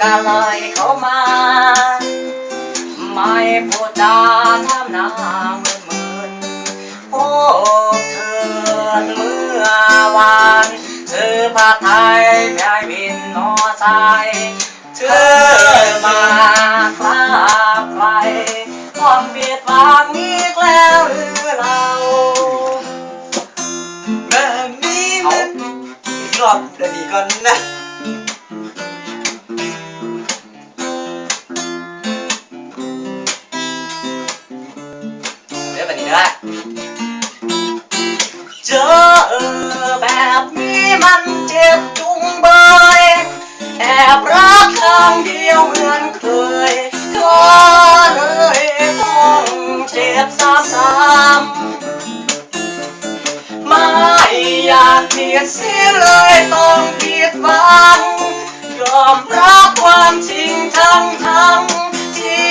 ก็ลอยเข้ามา ไม่พูดตาทำหน้าเหมืดมืดพบเธอเมื่อวานคือผาไทยพายบินนอสายเธอมาคลาใครความเบียดบางอีกแล้วหรือเราแบบนี้เอาอีกรอบเดี๋ยวดีก่อนนะ กครั้งเดียวเหมือนเคยก็เลยต้องเจ็บซ้ำๆไม่อยากเพียดเสียเลยต้องผิดหวังยอมรับความจริงทั้งทั้งที่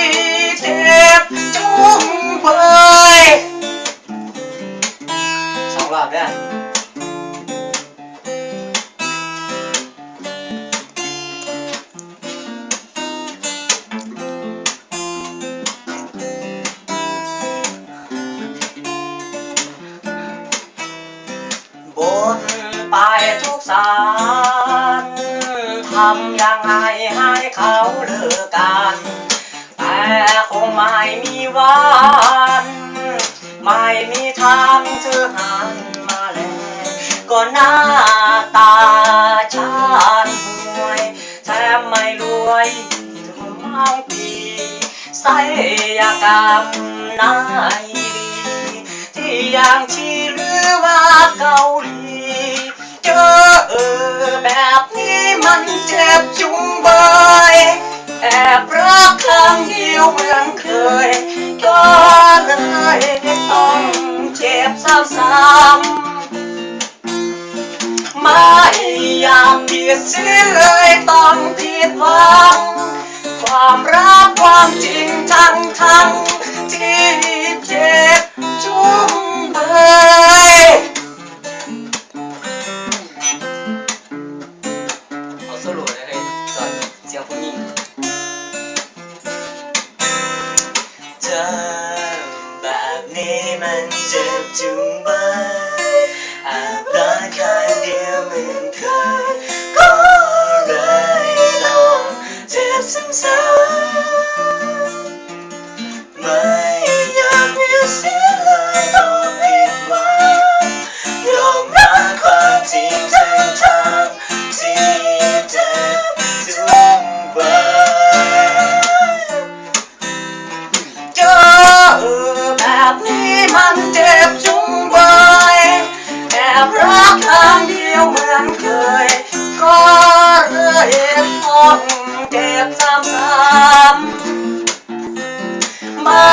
เจ็บจุงเบยสองรอบด้ บนไปทุกสารทำยังไงให้เขาเลิกกัน แต่คงไม่มีวัน ไม่มีทางเธอหันมาแลก็หน้าตาชาติห่วยแถมไม่รวยถึงบางปีศัลยกรรมนาย อย่างชีหรือว่าเกาหลีเจอเออแบบนี้มันเจ็บจุงเบยแอบรักครั้งเดียวเหมือนเคยก็เลยต้องเจ็บซ้ำๆไม่อยากผิดเสียเลยต้องผิดหวังความรักความจริงทั้งทั้งที่เจ็บ เจอแบบนี้มันเจ็บจุงเบยแอบรักครั้งเดียวไม่ มันเจ็บจุงเบยแอบรักครั้งเดียวเหมือนเคย ก็เลยต้องเจ็บซ้ำๆไม่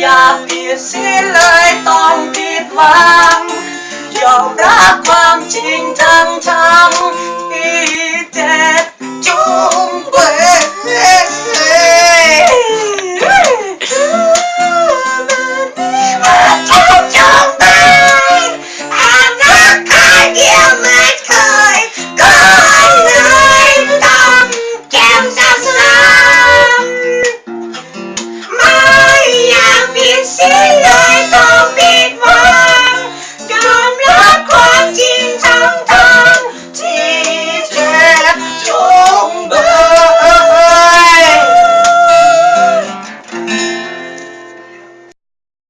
อยากผิดสียเลยต้องผิดหวังยอมรับความจริงทั้งทั้งๆที่เจ็บ It's a life of me.